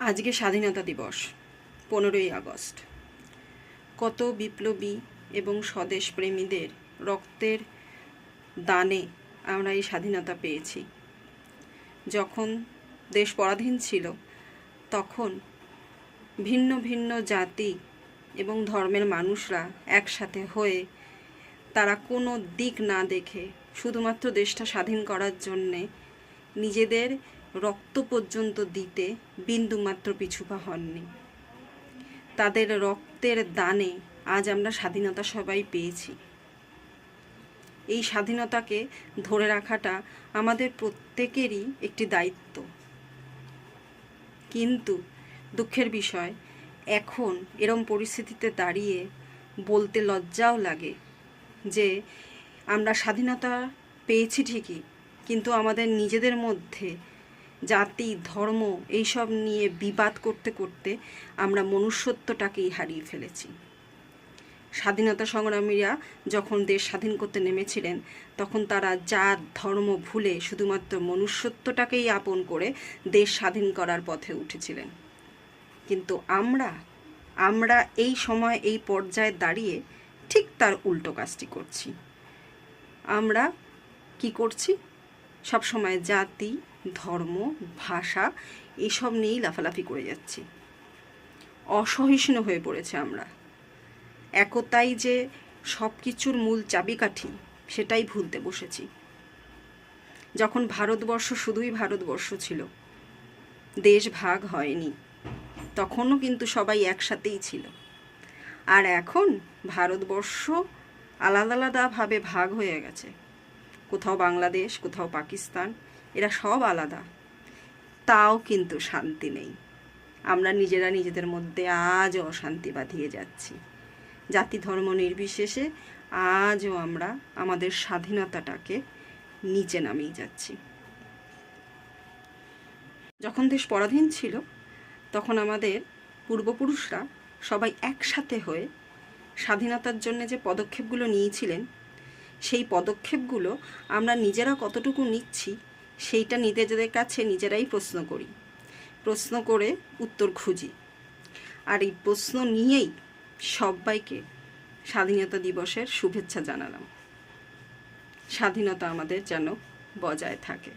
আজকে স্বাধীনতা দিবস, পনেরোই আগস্ট। কত বিপ্লবী এবং স্বদেশ প্রেমীদের রক্তের দানে আমরা এই স্বাধীনতা পেয়েছি। যখন দেশ পরাধীন ছিল, তখন ভিন্ন ভিন্ন জাতি এবং ধর্মের মানুষরা একসাথে হয়ে তারা কোনো দিক না দেখে শুধুমাত্র দেশটা স্বাধীন করার জন্যে নিজেদের রক্ত পর্যন্ত দিতে বিন্দুমাত্র পিছুপা হননি। তাদের রক্তের দানে আজ আমরা স্বাধীনতা সবাই পেয়েছি। এই স্বাধীনতাকে ধরে রাখাটা আমাদের প্রত্যেকেরই একটি দায়িত্ব। কিন্তু দুঃখের বিষয়, এখন এরম পরিস্থিতিতে দাঁড়িয়ে বলতে লজ্জাও লাগে যে আমরা স্বাধীনতা পেয়েছি ঠিকই, কিন্তু আমাদের নিজেদের মধ্যে জাতি, ধর্ম এইসব নিয়ে বিবাদ করতে করতে আমরা মনুষ্যত্বটাকেই হারিয়ে ফেলেছি। স্বাধীনতা সংগ্রামীরা যখন দেশ স্বাধীন করতে নেমেছিলেন, তখন তারা জাত, ধর্ম ভুলে শুধুমাত্র মনুষ্যত্বটাকেই আপন করে দেশ স্বাধীন করার পথে উঠেছিলেন। কিন্তু আমরা আমরা এই সময় এই পর্যায়ে দাঁড়িয়ে ঠিক তার উল্টো কাজটি করছি। আমরা কি করছি? সব সময় জাতি ধর্ম, ভাষা এসব নিয়েই লাফালাফি করে যাচ্ছি। অসহিষ্ণু হয়ে পড়েছে আমরা। একতাই যে সব কিছুর মূল চাবিকাঠি, সেটাই ভুলতে বসেছি। যখন ভারতবর্ষ শুধুই ভারতবর্ষ ছিল, দেশ ভাগ হয়নি, তখনও কিন্তু সবাই একসাথেই ছিল। আর এখন ভারতবর্ষ আলাদা আলাদাভাবে ভাগ হয়ে গেছে। কোথাও বাংলাদেশ, কোথাও পাকিস্তান এরা সব আলাদা। তাও কিন্তু শান্তি নেই। আমরা নিজেরা নিজেদের মধ্যে আজও অশান্তি বাঁধিয়ে যাচ্ছি। জাতি ধর্ম নির্বিশেষে আজও আমরা আমাদের স্বাধীনতাটাকে নিচে নামিয়ে যাচ্ছি। যখন দেশ পরাধীন ছিল, তখন আমাদের পূর্বপুরুষরা সবাই একসাথে হয়ে স্বাধীনতার জন্য যে পদক্ষেপগুলো নিয়েছিলেন, সেই পদক্ষেপগুলো আমরা নিজেরা কতটুকু নিচ্ছি সেইটা নিজেদের কাছে নিজেরাই প্রশ্ন করি। প্রশ্ন করে উত্তর খুঁজি। আর এই প্রশ্ন নিয়েই সবাইকে স্বাধীনতা দিবসের শুভেচ্ছা জানালাম। স্বাধীনতা আমাদের যেন বজায় থাকে।